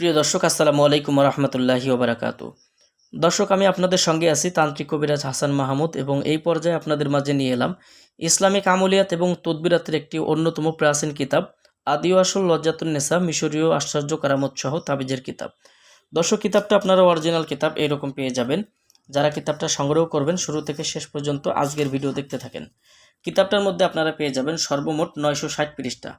প্রিয় দর্শক, আসসালামু আলাইকুম রহমতুল্লাহি ওবরাকাত দর্শক, আমি আপনাদের সঙ্গে আছি তান্ত্রিক কবিরাজ হাসান মাহমুদ এবং এই পর্যায়ে আপনাদের মাঝে নিয়ে এলাম ইসলামিক আমলিয়াত এবং তদবিরাতের একটি অন্যতম প্রাচীন কিতাব আদিওয়াসুল লজ্জাতুন নেসা, মিশরীয় আশ্চর্য কারামত সহ তাবিজের কিতাব। দর্শক, কিতাবটা আপনারা অরিজিনাল কিতাব এরকম পেয়ে যাবেন। যারা কিতাবটা সংগ্রহ করবেন, শুরু থেকে শেষ পর্যন্ত আজকের ভিডিও দেখতে থাকেন। কিতাবটার মধ্যে আপনারা পেয়ে যাবেন সর্বমোট নয়শো ষাট পৃষ্ঠা।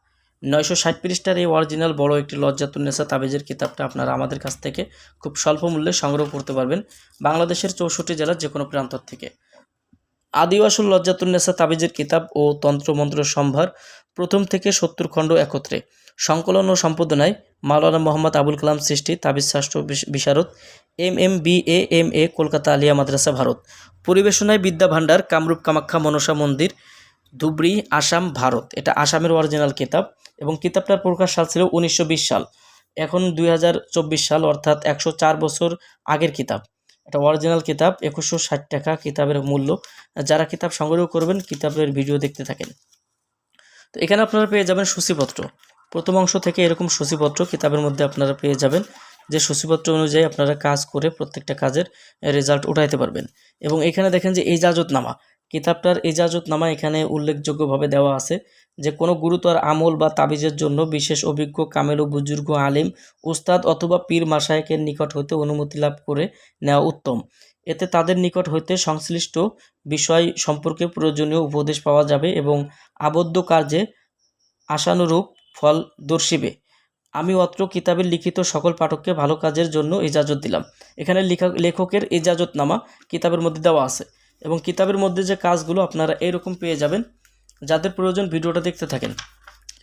নয়শো ষাট পৃষ্ঠার এই অরিজিনাল বড় একটি লজ্জাতুন্নেসা তাবিজের কিতাবটা আপনারা আমাদের কাছ থেকে খুব স্বল্প মূল্যে সংগ্রহ করতে পারবেন বাংলাদেশের চৌষট্টি জেলার যে কোনো প্রান্তর থেকে আদিবাসুল লজ্জাতুন্নেসা তাবিজের কিতাব ও তন্ত্রমন্ত্র সম্ভার প্রথম থেকে সত্তর খণ্ড একত্রে। সংকলন ও সম্পাদনায় মাওলানা মোহাম্মদ আবুল কালাম সৃষ্টি, তাবিজ শাস্ত্র বিশ- বিশারদ M M B A M A Kolkata Aliah Madrasah, Bharat. পরিবেশনায় Vidya ভাণ্ডার কামরূপ কামাখ্যা মনসা মন্দির ধুবড়ি, আসাম, ভারত। এটা আসামের অরিজিনাল কিতাব এবং কিতাবটার প্রকাশ সাল ছিল উনিশশো বিশ সাল। এখন দুই হাজার চব্বিশ সাল, অর্থাৎ একশো চার বছর আগের কিতাব। এটা অরিজিনাল কিতাব, একুশশো ষাট টাকা কিতাবের মূল্য। যারা কিতাব সংগ্রহ করবেন, কিতাবের ভিডিও দেখতে থাকেন। তো এখানে আপনারা পেয়ে যাবেন সূচিপত্র। প্রথম অংশ থেকে এরকম সূচিপত্র কিতাবের মধ্যে আপনারা পেয়ে যাবেন, যে সূচিপত্র অনুযায়ী আপনারা কাজ করে প্রত্যেকটা কাজের রেজাল্ট উঠাইতে পারবেন। এবং এখানে দেখেন যে ইজাজতনামা কিতাবটার ইজাজতনামা এখানে উল্লেখযোগ্যভাবে দেওয়া আছে যে কোনো গুরুতর আমল বা তাবিজের জন্য বিশেষ অভিজ্ঞ কামেল ও বুজুর্গ আলিম, উস্তাদ অথবা পীর মাসায়েকের নিকট হইতে অনুমতি লাভ করে নেওয়া উত্তম। এতে তাদের নিকট হইতে সংশ্লিষ্ট বিষয় সম্পর্কে প্রয়োজনীয় উপদেশ পাওয়া যাবে এবং আবদ্ধ কার্যে আশানুরূপ ফল দর্শিবে। আমি অত্র কিতাবের লিখিত সকল পাঠককে ভালো কাজের জন্য ইজাজত দিলাম। এখানে লেখক লেখকের ইজাজতনামা কিতাবের মধ্যে দেওয়া আছে। এবং কিতাবের মধ্যে যে কাজগুলো আপনারা এরকম পেয়ে যাবেন, যাদের প্রয়োজন ভিডিওটা দেখতে থাকেন।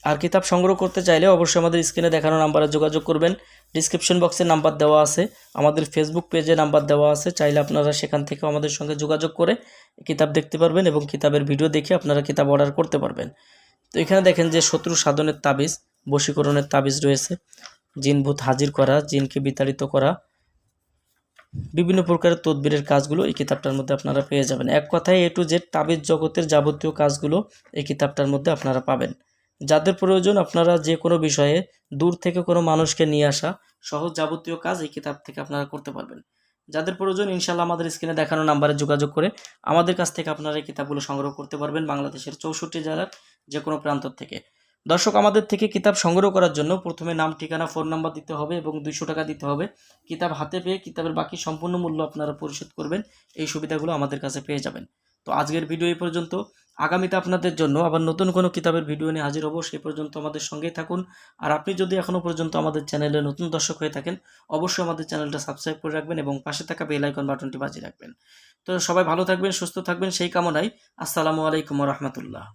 আর কিতাব সংগ্রহ করতে চাইলে অবশ্যই আমাদের স্ক্রিনে দেখানো নাম্বারে যোগাযোগ করবেন। ডিসক্রিপশন বক্সে নাম্বার দেওয়া আছে। আমাদের ফেসবুক পেজে নাম্বার দেওয়া আছে। চাইলে আপনারা সেখান থেকে আমাদের সঙ্গে যোগাযোগ করে কিতাব দেখতে পারবেন এবং কিতাবের ভিডিও দেখে আপনারা কিতাব অর্ডার করতে পারবেন। তো এখানে দেখেন যে শত্রু সাধনের তাবিজ, বশীকরণের তাবিজ রয়েছে। জিনভূত হাজির করা, জিনকে বিতাড়িত করা বিভিন্ন প্রকারের তদবিরের কাজগুলো এই কিতাবটার মধ্যে আপনারা পেয়ে যাবেন। এক কথায় এ টু জেড তাবিজ জগতের যাবতীয় কাজগুলো এই কিতাবটার মধ্যে আপনারা পাবেন। যাদের প্রয়োজন আপনারা যে কোনো বিষয়ে দূর থেকে কোনো মানুষকে নিয়ে আসা সহজ যাবতীয় কাজ এই কিতাব থেকে আপনারা করতে পারবেন। যাদের প্রয়োজন ইনশাল্লাহ আমাদের স্ক্রিনে দেখানো নাম্বারে যোগাযোগ করে আমাদের কাছ থেকে আপনারা এই কিতাবগুলো সংগ্রহ করতে পারবেন বাংলাদেশের চৌষট্টি জেলার যে কোনো প্রান্ত থেকে। দর্শক, আমাদের থেকে কিতাব সংগ্রহ করার জন্য প্রথমে নাম, ঠিকানা, ফোন নাম্বার দিতে হবে এবং দুইশো টাকা দিতে হবে। কিতাব হাতে পেয়ে কিতাবের বাকি সম্পূর্ণ মূল্য আপনারা পরিশোধ করবেন। এই সুবিধাগুলো আমাদের কাছে পেয়ে যাবেন। তো আজকের ভিডিও এই পর্যন্ত। আগামীতে আপনাদের জন্য আবার নতুন কোনো কিতাবের ভিডিও নিয়ে হাজির হব সেই পর্যন্ত আমাদের সঙ্গেই থাকুন। আর আপনি যদি এখনও পর্যন্ত আমাদের চ্যানেলে নতুন দর্শক হয়ে থাকেন, অবশ্যই আমাদের চ্যানেলটা সাবস্ক্রাইব করে রাখবেন এবং পাশে থাকা বেল আইকন বাটনটি বাজিয়ে রাখবেন। তো সবাই ভালো থাকবেন, সুস্থ থাকবেন, সেই কামনায় আসসালামু আলাইকুম রহমতুল্লাহ।